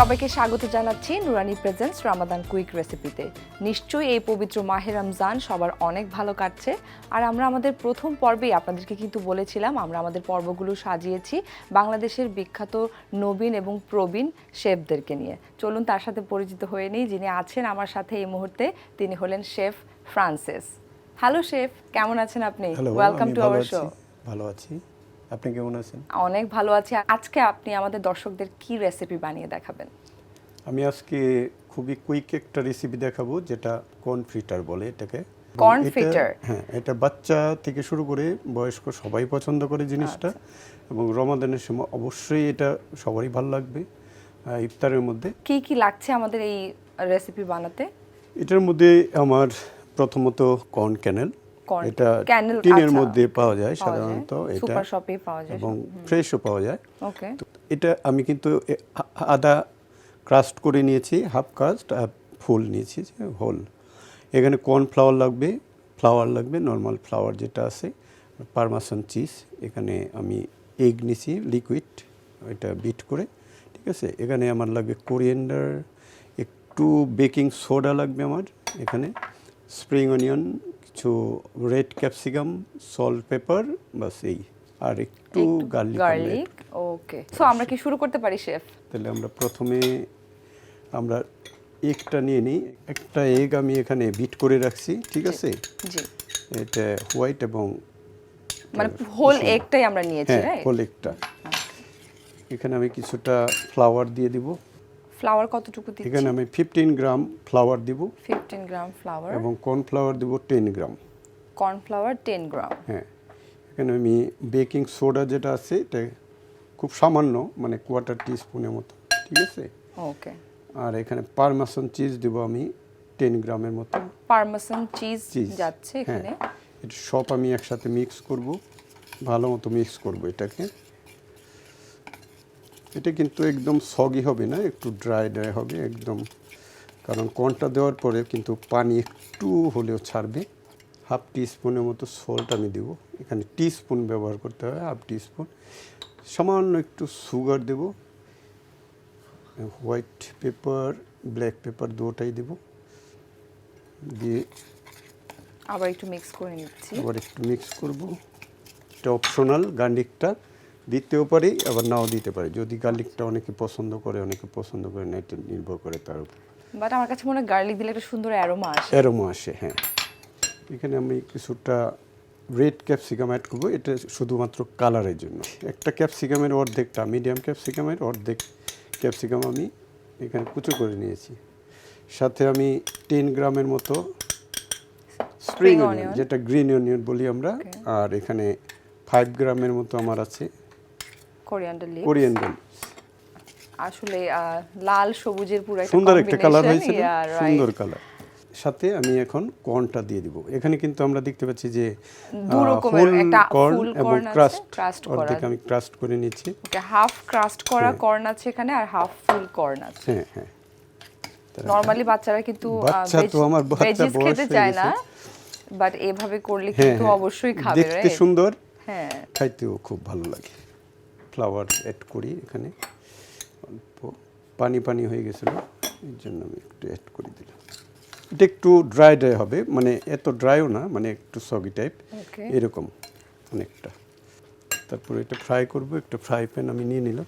সবাইকে স্বাগত জানাচ্ছি নুরানি প্রেজেন্টস রামাদান কুইক রেসিপিতে। নিশ্চয়ই এই পবিত্র মাহে রমজান সবার অনেক ভালো কাটছে। আর আমরা আমাদের প্রথম পর্বেই আপনাদেরকে কিন্তু বলেছিলাম আমরা আমাদের পর্বগুলো সাজিয়েছি বাংলাদেশের বিখ্যাত নবীন এবং প্রবীণ শেফদেরকে নিয়ে। চলুন তার সাথে পরিচিত হয়ে নিই যিনি আছেন আমার সাথে এই মুহূর্তে তিনি হলেন শেফ ফ্রান্সিস। হ্যালো শেফ কেমন আছেন আপনি? ওয়েলকাম টু আওয়ার শো ভালো আছি। আপনি কেমন আছেন? অনেক ভালো আছি। আজকে আপনি আমাদের দর্শকদের কি রেসিপি বানিয়ে দেখাবেন? আমি আজকে খুবই কুইক একটা রেসিপি দেখাবো যেটা কর্ন ফ্রিটার বলে এটাকে। এটা- fritter? হ্যাঁ এটা বাচ্চা থেকে শুরু করে বয়স্ক সবাই পছন্দ করে জিনিসটা। আচ্ছা। এবং রমাদানের সময় অবশ্যই এটা সবারই ভালো লাগবে ইফতারের মধ্যে। কি কি লাগছে আমাদের এই রেসিপি বানাতে? এটার মধ্যে আমার প্রথমত কর্ন ক্যানেল এটা টিনের আচ্ছা। মধ্যে পাওয়া যায় সাধারণত এটা পাওয়া যায় এবং ফ্রেশও পাওয়া যায়। ওকে এটা আমি কিন্তু আদা ক্রাস্ট করে নিয়েছি হাফ কাস্ট আর ফুল নিয়েছি যে হোল এখানে কর্নফ্লাওয়ার লাগবে ফ্লাওয়ার লাগবে নর্মাল ফ্লাওয়ার যেটা আছে পারমাসন চিজ এখানে আমি এগ নিয়েছি লিকুইড এটা বিট করে ঠিক আছে? এখানে আমার লাগবে কোরিয়েন্ডার একটু বেকিং সোডা লাগবে আমার এখানে স্প্রিং অনিয়ন কিছু রেড ক্যাপসিকাম সল্ট পেপার বাস এই। আর একটু গার্লিক গার্লিক ওকে সো আমরা কি শুরু করতে পারি শেফ তাহলে আমরা প্রথমে আমরা এগটা নিয়ে নিই। একটা এগ আমি এখানে বিট করে রাখছি ঠিক আছে? জি। এটা হোয়াইট এবং মানে হোল এগটাই আমরা নিয়েছি রাইট হোল এগটা এখানে আমি কিছুটা ফ্লাওয়ার দিয়ে দিব। ফ্লাওয়ার কতটুকু দিচ্ছি? এখানে আমি ফিফটিন গ্রাম ফ্লাওয়ার দিব। 15 গ্রাম ফ্লাওয়ার। এবং কর্ন ফ্লাওয়ার দিব ten gram. Corn flour 10 gram. হ্যাঁ। এখানে আমি বেকিং সোডা যেটা আছে এটা খুব সামান্য মানে কোয়ার্টার টিস্পুনের মতো ঠিক আছে? ওকে আর এখানে পারমাসন চিজ দিব আমি টেন গ্রামের মতো। পারমেসান চিজ চিজ যাচ্ছে এখানে। এটা সব আমি একসাথে মিক্স করব ভালো মতো মিক্স করব এটাকে। এটা কিন্তু একদম সগি হবে না একটু ড্রাই ড্রাই হবে একদম। কারণ কর্নটা দেওয়ার পরে কিন্তু পানি একটু হলেও ছাড়বে। হাফ টিস্পুনের মতো সল্ট আমি দেবো। এখানে টিস্পুন ব্যবহার করতে হয় হাফ টিস্পুন। সামান্য একটু সুগার দেব। হোয়াইট পেপার ব্ল্যাক পেপার দুটাই দেব। দিয়ে আবার একটু মিক্স করে নিচ্ছি। আবার একটু মিক্স করব। এটা অপশনাল গার্লিকটা দিতেও পারি আবার নাও দিতে পারি। যদি গার্লিকটা অনেকে পছন্দ করে অনেকে পছন্দ করে না এটা নির্ভর করে তার উপর। বাট আমার কাছে মনে হয় গার্লিক দিলে একটা সুন্দর অ্যারোমা আসে। অ্যারোমা আসে হ্যাঁ। এখানে আমি কিছুটা রেড ক্যাপসিকাম অ্যাড করব। এটা শুধুমাত্র কালারের জন্য। একটা ক্যাপসিকামের অর্ধেকটা মিডিয়াম ক্যাপসিকামের অর্ধেক ক্যাপসিকাম আমি এখানে কুচো করে নিয়েছি। সাথে আমি টেন গ্রামের মতো স্প্রিং অনিয়ন যেটা গ্রিন অনিয়ন বলি আমরা। আর এখানে ফাইভ গ্রামের মতো আমার আছে। কোরিয়ান্ডার লিভ কোরিয়ান্ডার আসলে লাল সবুজের পুরো একটা সুন্দর একটা কালার হয়েছে. সুন্দর কালার সাথে আমি এখন কর্নটা দিয়ে দিব। এখানে কিন্তু আমরা দেখতে পাচ্ছি যে দু রকমের, একটা কর্ন এবং ক্রাস্ট করা। অর্ধেক আমি ক্রাস্ট করে ওকে হাফ ক্রাস্ট করা হ্যাঁ। কর্ন আছে এখানে আর হাফ ফুল কর্ন আছে। হ্যাঁ হ্যাঁ। নরমালি বাচ্চারা কিন্তু বাচ্চা তো আমার বাচ্চা খেতে চায় না বাট এভাবে করলে হ্যাঁ কিন্তু হ্যাঁ। অবশ্যই খাবে দেখতে সুন্দর হ্যাঁ। খাইতেও খুব ভালো লাগে। ফ্লাওয়ার অ্যাড করি এখানে। অল্প পানি পানি হয়ে গেছিল এর জন্য আমি একটু অ্যাড করে দিলাম। এটা একটু ড্রাই ড্রাই হবে মানে এত ড্রাইও না মানে একটু সগি টাইপ এরকম অনেকটা। তারপরে এটা ফ্রাই করব একটা ফ্রাই প্যান আমি নিয়ে নিলাম।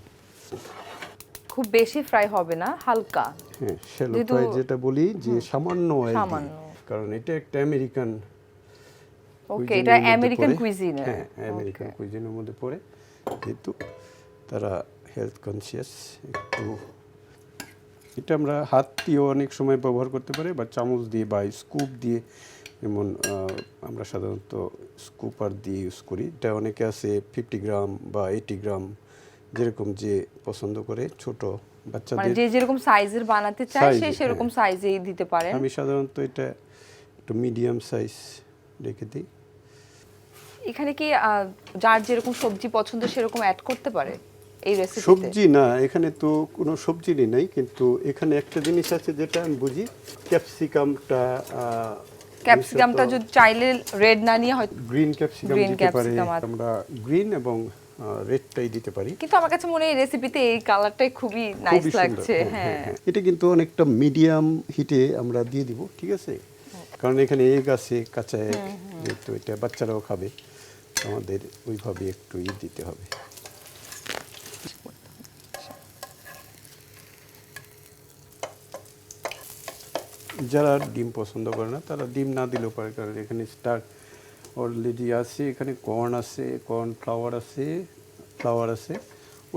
খুব বেশি ফ্রাই হবে না হালকা। হ্যাঁ শ্যালো ফ্রাই যেটা বলি যে সামান্য অয়েল। কারণ এটা একটা আমেরিকান ওকে এটা আমেরিকান কুইজিন হ্যাঁ আমেরিকান কুইজিনের মধ্যে পড়ে। যেহেতু তারা হেলথ কনসিয়াস একটু এটা আমরা হাত দিয়েও অনেক সময় ব্যবহার করতে পারি বা চামচ দিয়ে বা স্কুপ দিয়ে যেমন আমরা সাধারণত স্কুপার দিয়ে ইউজ করি। এটা অনেকে আছে ফিফটি গ্রাম বা এইটি গ্রাম যেরকম যে পছন্দ করে ছোট মানে বাচ্চাদের যে যেরকম সাইজের বানাতে চায় সে সেরকম হ্যাঁ। সাইজেই দিতে পারেন। আমি সাধারণত এটা একটু মিডিয়াম সাইজ রেখে দিই। এখানে কি যার যেরকম সবজি পছন্দ সেরকম অ্যাড করতে পারে এই রেসিপিতে সবজি না এখানে তো কোনো সবজিরই নাই কিন্তু এখানে একটা জিনিস আছে যেটা আমি বুঝি ক্যাপসিকামটা ক্যাপসিকামটা যদি চাইলে রেড না নিয়ে হয়তো গ্রিন ক্যাপসিকাম দিতে পারে আমরা গ্রিন এবং রেডটাই দিতে পারি। কিন্তু আমার কাছে মনে হয় এই রেসিপিতে এই কালারটাই খুবই নাইস লাগছে হ্যাঁ, হ্যাঁ। এটা কিন্তু অনেকটা মিডিয়াম হিটে আমরা দিয়ে দিব ঠিক আছে? কারণ এখানে এগ আছে কাঁচা এগ যেহেতু এটা বাচ্চারাও খাবে। আমাদের ওইভাবে একটু ই দিতে হবে। যারা ডিম পছন্দ করে না তারা ডিম না দিলেও পারে কারণ এখানে স্টার অলরেডি আছে এখানে কর্ন আছে কর্ন ফ্লাওয়ার আছে ফ্লাওয়ার আছে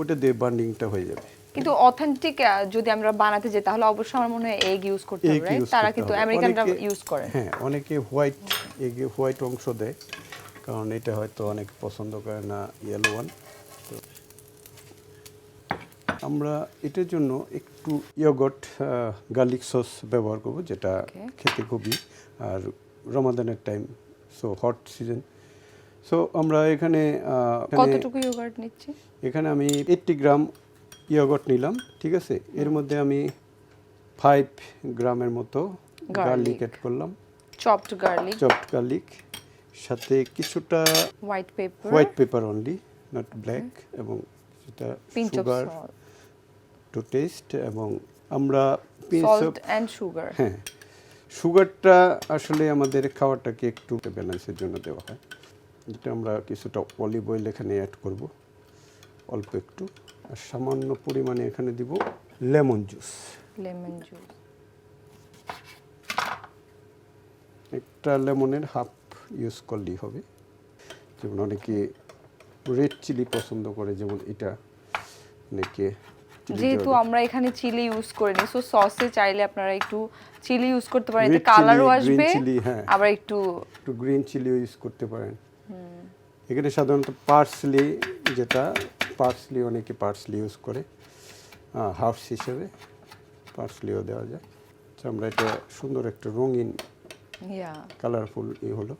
ওটা দিয়ে বান্ডিংটা হয়ে যাবে। কিন্তু অথেন্টিক যদি আমরা বানাতে যাই তাহলে অবশ্যই আমার মনে হয় এগ ইউজ করতে হবে তারা কিন্তু আমেরিকানরা ইউজ করে। হ্যাঁ অনেকে হোয়াইট এগে হোয়াইট অংশ দেয়। কারণ এটা হয়তো অনেক পছন্দ করে না ইয়েলো ওয়ান তো আমরা এটার জন্য একটু ইয়োগট গার্লিক সস ব্যবহার করব যেটা খেতে খুবই আর রমাদানের time so hot season so আমরা এখানে এখানে- কতটুকু ইয়োগার্ট নিচ্ছি? এখানে আমি এইটটি গ্রাম ইয়োগট নিলাম ঠিক আছে? এর মধ্যে আমি ফাইভ গ্রামের মতো গার্লিক অ্যাড করলাম। চপড গার্লিক চপড গার্লিক সাথে কিছুটা white pepper white pepper only not black এবং সেটা সুগার টু টেস্ট এবং আমরা সল্ট এন্ড সুগার হ্যাঁ সুগারটা আসলে আমাদের খাওয়াটাকে একটু ব্যালেন্সের জন্য দেওয়া হয়। যেটা আমরা কিছুটা অলিভ অয়েল এখানে অ্যাড করব অল্প একটু আর সামান্য পরিমাণে এখানে দিব লেমন জুস লেমন জুস একটা লেমনের হাফ ইউজ করলেই হবে। যেমন অনেকে রেড চিলি পছন্দ করে যেমন এটা অনেকে যেহেতু আমরা এখানে চিলি ইউজ করিনি সো সসে চাইলে আপনারা একটু চিলি ইউজ করতে পারেন এতে কালারও আসবে হ্যাঁ। আবার একটু একটু গ্রিন চিলিও ইউজ করতে পারেন। এখানে সাধারণত পার্সলি যেটা পার্সলি অনেকে পার্সলি ইউজ করে। হাফস হিসেবে পার্সলিও দেওয়া যায়। তো আমরা এটা সুন্দর একটা রঙিন কালারফুল ই হলো।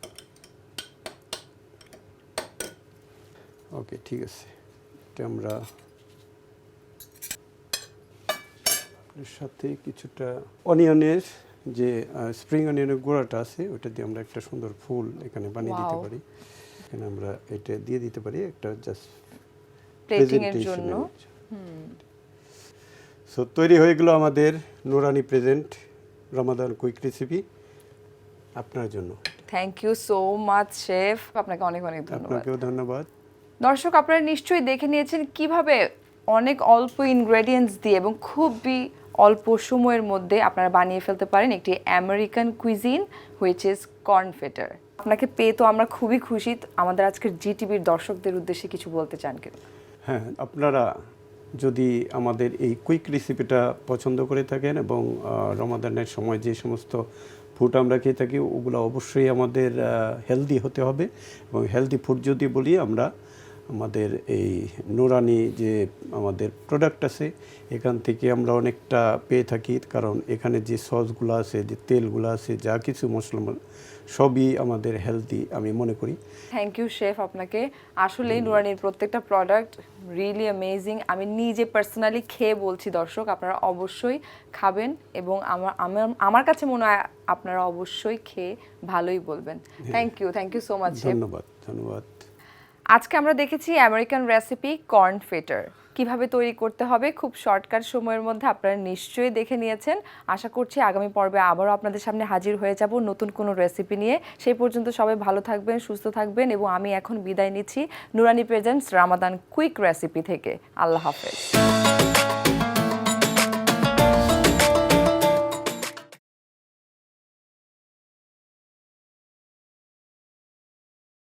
ওকে ঠিক আছে। এটা আমরা এর সাথে কিছুটা অনিয়নের যে স্প্রিং অনিয়নের গোড়াটা আছে ওটা দিয়ে আমরা একটা সুন্দর ফুল এখানে বানিয়ে দিতে পারি। এখানে আমরা এটা দিয়ে দিতে পারি একটা জাস্ট প্লেটিং এর জন্য। সো তৈরি হয়ে গেল আমাদের নুরানি প্রেজেন্ট রমাদান কুইক রেসিপি আপনার জন্য। Thank you so much chef আপনাকে অনেক অনেক ধন্যবাদ। আপনাকেও ধন্যবাদ। দর্শক, আপনারা নিশ্চয়ই দেখে নিয়েছেন কীভাবে অনেক অল্প ইনগ্রেডিয়েন্টস দিয়ে এবং খুবই অল্প সময়ের মধ্যে আপনারা বানিয়ে ফেলতে পারেন একটি American cuisine which is corn fritter আপনাকে পেয়ে তো আমরা খুবই খুশি। আমাদের আজকের জিটিভির দর্শকদের উদ্দেশ্যে কিছু বলতে চান কেন হ্যাঁ আপনারা যদি আমাদের এই কুইক রেসিপিটা পছন্দ করে থাকেন এবং রমাদানের সময় যে সমস্ত ফুড আমরা খেয়ে থাকি, ওগুলো অবশ্যই আমাদের হেলদি হতে হবে। এবং হেলদি ফুড যদি বলি, আমরা আমাদের এই নুরানি যে আমাদের প্রোডাক্ট আছে এখান থেকে আমরা অনেকটা পেয়ে থাকি। কারণ এখানে যে সসগুলো আছে যে তেলগুলো আছে যা কিছু মশলা সবই আমাদের হেলদি আমি মনে করি। থ্যাংক ইউ শেফ আপনাকে। আসলেই নুরানির প্রত্যেকটা প্রোডাক্ট রিয়েলি অ্যামেজিং আমি নিজে পার্সোনালি খেয়ে বলছি দর্শক আপনারা অবশ্যই খাবেন এবং আমার আমার- আমার কাছে মনে হয় আপনারা অবশ্যই খেয়ে ভালোই বলবেন। Thank you thank you so much ধন্যবাদ ধন্যবাদ। আজকে আমরা দেখেছি আমেরিকান রেসিপি কর্ন ফেটার কীভাবে তৈরি করতে হবে? খুব শর্টকাট সময়ের মধ্যে আপনারা নিশ্চয়ই দেখে নিয়েছেন। আশা করছি আগামী পর্বে আবারও আপনাদের সামনে হাজির হয়ে যাব নতুন কোনো রেসিপি নিয়ে। সেই পর্যন্ত সবাই ভালো থাকবেন, সুস্থ থাকবেন এবং আমি এখন বিদায় নিচ্ছি নুরানি প্রেজেন্টস রামাদান কুইক রেসিপি থেকে। আল্লাহ হাফেজ।